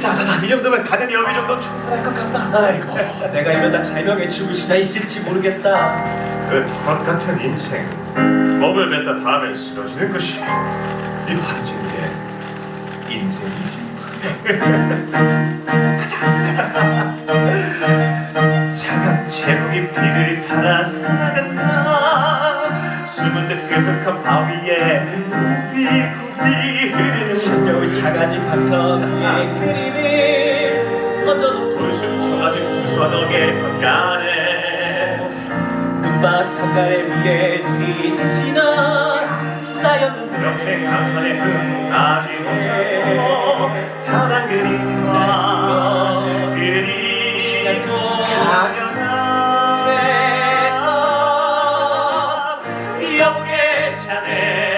자자자 이 정도면 가든 여비 정도 충분할 것 같다. 아이고 내가 이러다 제명에 죽을 수나 있을지 모르겠다. 그 토막 같은 인생 몸을 뱉다 다음에 쓰러지는 것이 이 환증의 인생이지. 가자 차가운 제목이 비를 타라 살아간다. 숨은 듯 뾰족한 바위에 구비구 비 흐르는 참여의 사가지 위에 그림이 얹어놓고 돌숨 쳐가진 구수한 어게 선가래. 눈박 성가래 위에 눈이 스치나 쌓였는데 평생 강산의 흠나지 못하고 편한 그림과 그리 가려나. 여보게 자네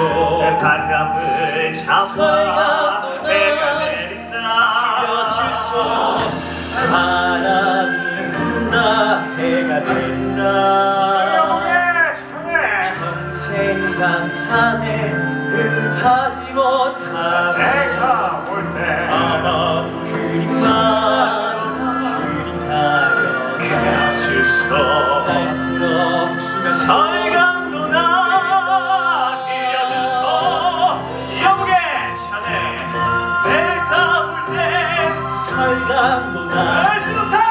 그려주소. 바람을 잡아 내가 내린다. 그려주소 바람이 분다 해가 된다. 참해. 평생 간 산에 은타지 못하네. 내가 올때. 아마 그림만 그림하여 가수소 날 풀어 주면 살다 노나.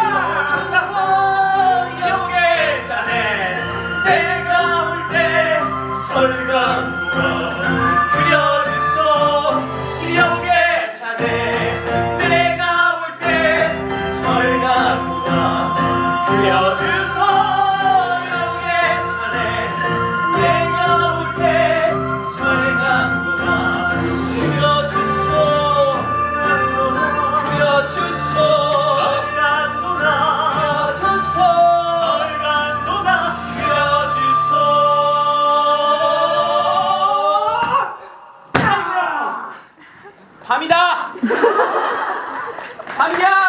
밤이다! 밤이야!